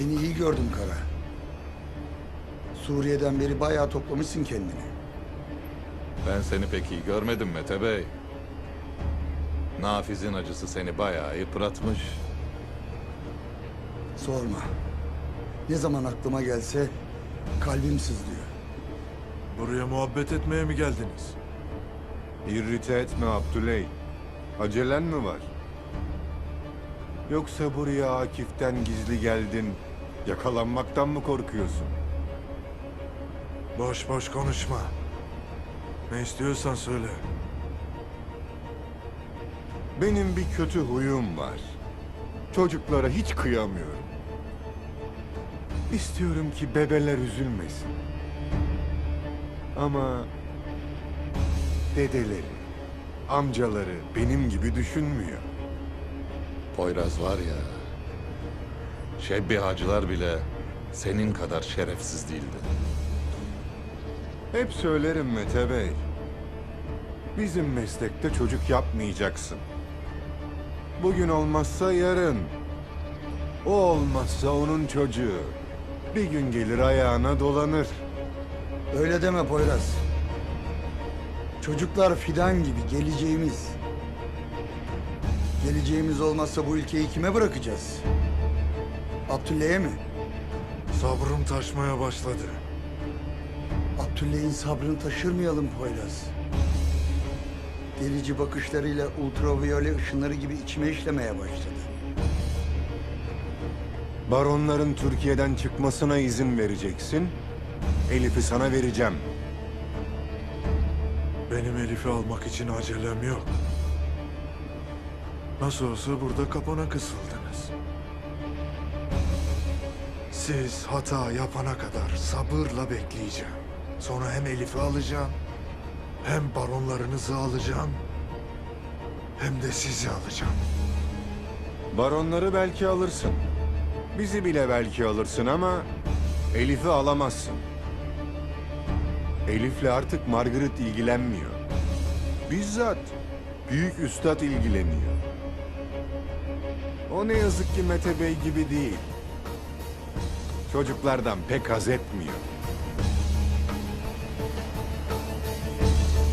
Seni iyi gördüm Kara. Suriye'den beri bayağı toplamışsın kendini. Ben seni pek iyi görmedim Mete Bey. Nafiz'in acısı seni bayağı yıpratmış. Sorma. Ne zaman aklıma gelse kalbim sızlıyor. Buraya muhabbet etmeye mi geldiniz? İrrite etme Abdüley. Acelen mi var? Yoksa buraya Akif'ten gizli geldin, yakalanmaktan mı korkuyorsun? Boş boş konuşma. Ne istiyorsan söyle. Benim bir kötü huyum var. Çocuklara hiç kıyamıyorum. İstiyorum ki bebeler üzülmesin. Ama dedeleri, amcaları benim gibi düşünmüyor. Poyraz var ya... Şebbi hacılar bile senin kadar şerefsiz değildi. Hep söylerim Mete Bey. Bizim meslekte çocuk yapmayacaksın. Bugün olmazsa yarın. O olmazsa onun çocuğu. Bir gün gelir ayağına dolanır. Öyle deme Poyraz. Çocuklar fidan gibi geleceğimiz. Geleceğimiz olmazsa bu ülkeyi kime bırakacağız? Abdüley'e mi? Sabrım taşmaya başladı. Abdüley'in sabrını taşırmayalım Poyraz. Delici bakışlarıyla ultraviyole ışınları gibi içime işlemeye başladı. Baronların Türkiye'den çıkmasına izin vereceksin. Elif'i sana vereceğim. Benim Elif'i almak için acelem yok. Nasıl olsa burada kapana kısıldınız. Siz hata yapana kadar sabırla bekleyeceğim. Sonra hem Elif'i alacağım, hem baronlarınızı alacağım, hem de sizi alacağım. Baronları belki alırsın. Bizi bile belki alırsın ama Elif'i alamazsın. Elif'le artık Margaret ilgilenmiyor. Bizzat büyük üstad ilgileniyor. O ne yazık ki Mete Bey gibi değil. Çocuklardan pek haz etmiyor.